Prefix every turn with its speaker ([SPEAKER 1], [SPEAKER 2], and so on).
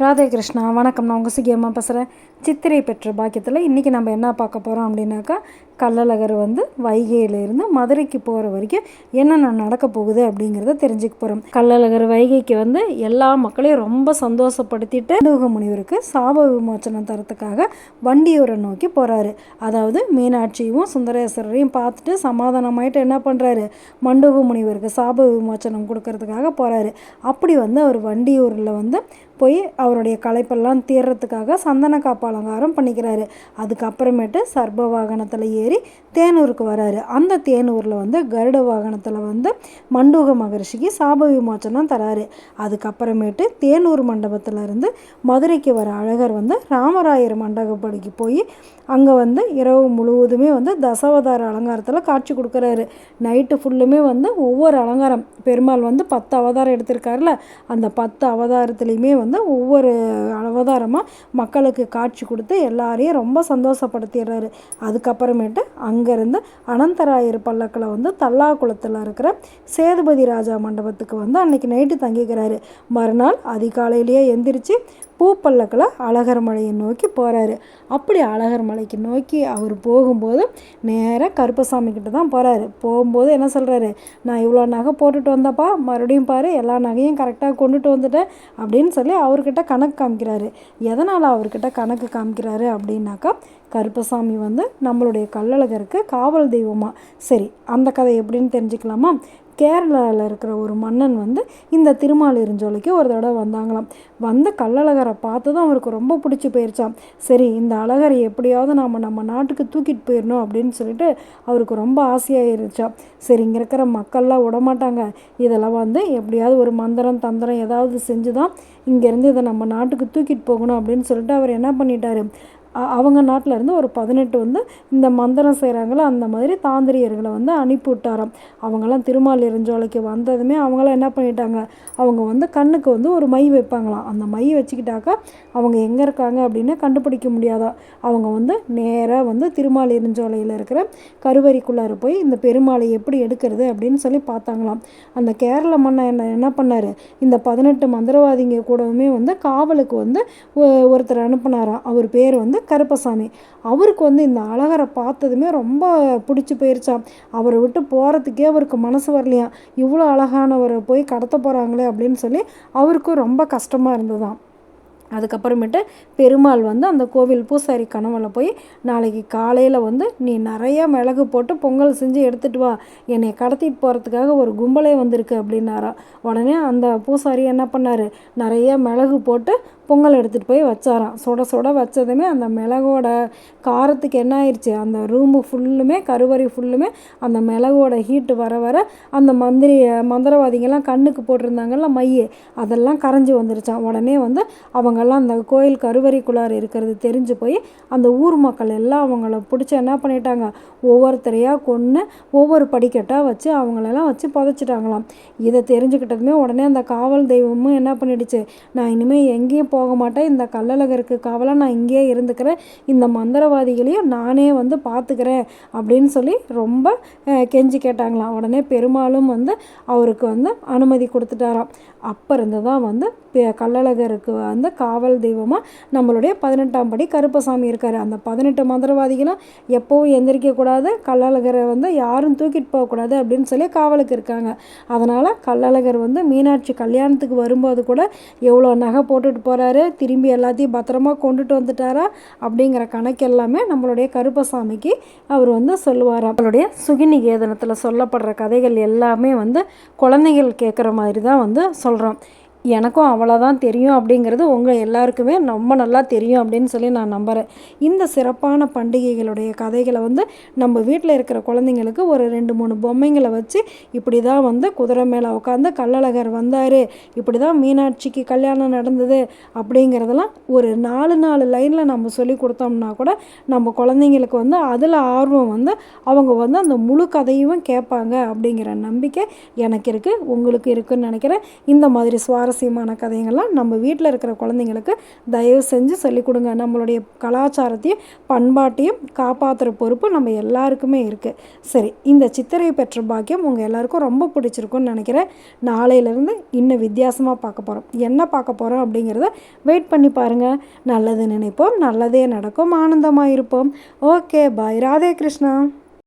[SPEAKER 1] ராதே கிருஷ்ணா வணக்கம். நான் உங்கள் சுகியம்மா பேசுகிறேன் சித்திரை பெற்ற பாக்கியத்தில் இன்றைக்கி நம்ம என்ன பார்க்க போகிறோம் அப்படின்னாக்கா கள்ளழகர் வந்து வைகையிலேருந்து மதுரைக்கு போகிற வரைக்கும் என்னென்ன நடக்க போகுது அப்படிங்கிறத தெரிஞ்சுக்க போகிறோம் கள்ளழகர் வைகைக்கு வந்து எல்லா மக்களையும் ரொம்ப சந்தோஷப்படுத்திட்டு மண்டூக முனிவருக்கு சாப விமோச்சனம் தரத்துக்காக வண்டியூரை நோக்கி போகிறாரு அதாவது மீனாட்சியும் சுந்தரேஸ்வரரையும் பார்த்துட்டு சமாதானமாயிட்டு என்ன பண்ணுறாரு மண்டூக முனிவருக்கு சாப விமோச்சனம் கொடுக்கறதுக்காக போகிறாரு அப்படி வந்து அவர் வண்டியூரில் வந்து போய் அவருடைய களைப்பெல்லாம் தீர்றதுக்காக சந்தன காப்பு அலங்காரம் பண்ணிக்கிறாரு. அதுக்கப்புறமேட்டு சர்ப வாகனத்தில் ஏறி தேனூருக்கு வராரு. அந்த தேனூரில் வந்து கருட வாகனத்தில் வந்து மண்டூக மகர்ஷிக்கு சாப விமோச்சனம் தராரு. அதுக்கப்புறமேட்டு தேனூர் மண்டபத்தில் இருந்து மதுரைக்கு வர அழகர் வந்து ராமராயர் மண்டகப்படிக்கு போய் அங்கே வந்து இரவு முழுவதுமே வந்து தசாவதார அலங்காரத்தில் காட்சி கொடுக்குறாரு. நைட்டு ஃபுல்லுமே வந்து ஒவ்வொரு அலங்காரம். பெருமாள் வந்து பத்து அவதாரம் எடுத்திருக்காருல அந்த பத்து அவதாரத்துலேயுமே வந்து ஒவ்வொரு அவதாரமாக மக்களுக்கு காட்சி கொடுத்து எல்லாரையும் ரொம்ப சந்தோஷப்படுத்திடுறாரு. அதுக்கப்புறமேட்டு அங்கேருந்து அனந்தராயர் பல்லக்கில் வந்து தல்லாக்குளத்தில் இருக்கிற சேதுபதி ராஜா மண்டபத்துக்கு வந்து அன்னைக்கு நைட்டு தங்கிக்கிறாரு. மறுநாள் அதிகாலையிலேயே எந்திரிச்சு பூப்பல்லக்கில் அழகர் மலையை நோக்கி போகிறாரு அப்படி அழகர் மலைக்கு நோக்கி அவர் போகும்போது நேராக கருப்பசாமி கிட்ட தான் போகிறாரு போகும்போது என்ன சொல்கிறாரு நான் இவ்வளோ நகை போட்டுட்டு வந்தப்பா மறுபடியும் பாரு எல்லா நகையும் கரெக்டாக கொண்டுட்டு வந்துட்டேன் அப்படின்னு சொல்லி அவர்கிட்ட கணக்கு காமிக்கிறாரு. எதனால் அவர்கிட்ட கணக்கு காமிக்கிறாரு அப்படின்னாக்கா கருப்பசாமி வந்து நம்மளுடைய கல்லழகருக்கு காவல் தெய்வமாக சரி அந்த கதை எப்படின்னு தெரிஞ்சுக்கலாமா? கேரளாவில் இருக்கிற ஒரு மன்னன் வந்து இந்த திருமாலிருஞ்சோலைக்கு ஒரு தடவை வந்தாங்களாம். வந்த கள்ளழகரை பார்த்ததும் அவருக்கு ரொம்ப பிடிச்சி போயிருச்சாம். சரி இந்த அழகரை எப்படியாவது நாம் நம்ம நாட்டுக்கு தூக்கிட்டு போயிடணும் அப்படின்னு சொல்லிட்டு அவருக்கு ரொம்ப ஆசையாயிருச்சாம். சரி இங்கே இருக்கிற மக்கள்லாம் விடமாட்டாங்க. இதெல்லாம் வந்து எப்படியாவது ஒரு மந்திரம் தந்திரம் ஏதாவது செஞ்சு தான் இங்கேருந்து இதை நம்ம நாட்டுக்கு தூக்கிட்டு போகணும் அப்படின்னு சொல்லிட்டு அவர் என்ன பண்ணிட்டாரு? அவங்க நாட்டில் இருந்து ஒரு பதினெட்டு வந்து இந்த மந்திரம் செய்கிறாங்களோ அந்த மாதிரி தாந்திரியர்களை வந்து அனுப்பி விட்டாராம். அவங்களாம் திருமால் எரிஞ்சோலைக்கு வந்ததுமே அவங்களாம் என்ன பண்ணிட்டாங்க? அவங்க வந்து கண்ணுக்கு வந்து ஒரு மை வைப்பாங்களாம். அந்த மை வச்சுக்கிட்டாக்கா அவங்க எங்கே இருக்காங்க அப்படின்னு கண்டுபிடிக்க முடியாதா? அவங்க வந்து நேராக வந்து திருமால் எரிஞ்சோலையில் இருக்கிற கருவறைக்குள்ளார போய் இந்த பெருமாளை எப்படி எடுக்கிறது அப்படின்னு சொல்லி பார்த்தாங்களாம். அந்த கேரள மன்னன் என்ன என்ன பண்ணார்? இந்த பதினெட்டு மந்திரவாதிங்க கூடவுமே வந்து காவலுக்கு வந்து ஒருத்தர் அனுப்புனாராம். அவர் பேர் வந்து கருப்பசாமி. அவருக்கு வந்து இந்த அழகரை பார்த்ததுமே ரொம்ப பிடிச்சி போயிருச்சான் அவரை விட்டு போகிறதுக்கே அவருக்கு மனசு வரலையாம் இவ்வளோ அழகானவரை போய் கடத்த போகிறாங்களே அப்படின்னு சொல்லி அவருக்கும் ரொம்ப கஷ்டமாக இருந்ததாம் அதுக்கப்புறமேட்டு பெருமாள் வந்து அந்த கோவில் பூசாரி கனவுல போய் நாளைக்கு காலையில் வந்து நீ நிறைய மிளகு போட்டு பொங்கல் செஞ்சு எடுத்துகிட்டு வா. என்னை கடத்திட்டு போகிறதுக்காக ஒரு கும்பலே வந்திருக்கு அப்படின்னாரா. உடனே அந்த பூசாரி என்ன பண்ணார்? நிறைய மிளகு போட்டு பொங்கல் எடுத்துகிட்டு போய் வச்சாராம். சுட சுட வச்சதுமே அந்த மிளகோட காரத்துக்கு என்ன ஆயிடுச்சு அந்த ரூமு ஃபுல்லுமே கருவறை ஃபுல்லுமே அந்த மிளகோட ஹீட்டு வர வர அந்த மந்திரி மந்திரவாதிங்கெல்லாம் கண்ணுக்கு போட்டிருந்தாங்கல்ல மைய. அதெல்லாம் கரைஞ்சி வந்துருச்சான் உடனே வந்து அவங்க அவங்கெல்லாம் அந்த கோயில் கருவறைக்குள்ளார இருக்கிறது தெரிஞ்சு போய் அந்த ஊர் மக்கள் எல்லாம் அவங்கள பிடிச்சி என்ன பண்ணிட்டாங்க? ஒவ்வொருத்தரையாக கொன்று ஒவ்வொரு படிக்கட்டாக வச்சு அவங்களெல்லாம் வச்சு புதைச்சிட்டாங்களாம். இதை தெரிஞ்சுக்கிட்டதுமே உடனே அந்த காவல் தெய்வமும் என்ன பண்ணிடுச்சு? நான் இனிமேல் எங்கேயும் போக மாட்டேன். இந்த கள்ளழகருக்கு காவலாக நான் இங்கேயே இருந்துக்கிறேன். இந்த மந்திரவாதிகளையும் நானே வந்து பார்த்துக்கிறேன் அப்படின்னு சொல்லி ரொம்ப கெஞ்சி கேட்டாங்களாம். உடனே பெருமாளும் வந்து அவருக்கு வந்து அனுமதி கொடுத்துட்டாராம். அப்போ இருந்து தான் வந்து கள்ளழகருக்கு வந்து காவல் தெய்வமாக நம்மளுடைய பதினெட்டாம் படி கருப்பசாமி இருக்கார். அந்த பதினெட்டு மந்திரவாதிகளும் எப்போவும் எந்திரிக்கக்கூடாது கள்ளழகரை வந்து யாரும் தூக்கிட்டு போகக்கூடாது அப்படின்னு சொல்லி காவலுக்கு இருக்காங்க. அதனால் கள்ளழகர் வந்து மீனாட்சி கல்யாணத்துக்கு வரும்போது கூட எவ்வளோ நகை போட்டுட்டு போகிறாரு திரும்பி எல்லாத்தையும் பத்திரமா கொண்டுட்டு வந்துட்டாரா? அப்படிங்கிற கணக்கு எல்லாமே நம்மளுடைய கருப்பசாமிக்கு அவர் வந்து சொல்லுவார். அவருடைய சுகிநிகேதனத்தில் சொல்லப்படுற கதைகள் எல்லாமே வந்து குழந்தைகள் கேட்குற மாதிரி தான் வந்து சொல்கிறோம் எனக்கும் அவ்வளோதான் தெரியும் அப்படிங்கிறது உங்கள் எல்லாருக்குமே ரொம்ப நல்லா தெரியும் அப்படின்னு சொல்லி நான் நம்புகிறேன் இந்த சிறப்பான பண்டிகைகளுடைய கதைகளை வந்து நம்ம வீட்டில் இருக்கிற குழந்தைங்களுக்கு ஒரு ரெண்டு மூணு பொம்மைங்களை வச்சு இப்படி தான் வந்து குதிரை மேலே உட்காந்து கள்ளழகர் வந்தார் இப்படி தான் மீனாட்சிக்கு கல்யாணம் நடந்தது அப்படிங்கிறதெல்லாம் ஒரு நாலு நாலு லைனில் நம்ம சொல்லி கொடுத்தோம்னா கூட நம்ம குழந்தைங்களுக்கு வந்து அதில் ஆர்வம் வந்து அவங்க வந்து அந்த முழு கதையும் கேட்பாங்க அப்படிங்கிற நம்பிக்கை எனக்கு இருக்குது உங்களுக்கு இருக்குன்னு நினைக்கிறேன். இந்த மாதிரி சுவாரஸ்ய சுவாரஸ்யமான கதைங்கள்லாம் நம்ம வீட்டில் இருக்கிற குழந்தைங்களுக்கு தயவு செஞ்சு சொல்லிக் கொடுங்க. நம்மளுடைய கலாச்சாரத்தையும் பண்பாட்டையும் காப்பாற்றுற பொறுப்பு நம்ம எல்லாருக்குமே இருக்குது சரி இந்த சித்திரை பெற்ற பாக்கியம் உங்கள் எல்லாருக்கும் ரொம்ப பிடிச்சிருக்கும்னு நினைக்கிறேன். நாளையிலேருந்து இன்னும் வித்தியாசமாக பார்க்க போகிறோம் என்ன பார்க்க போகிறோம் அப்படிங்கிறத வெயிட் பண்ணி பாருங்கள் நல்லது நினைப்போம் நல்லதே நடக்கும். ஆனந்தமாக இருப்போம். Okay bye Radhe Krishna.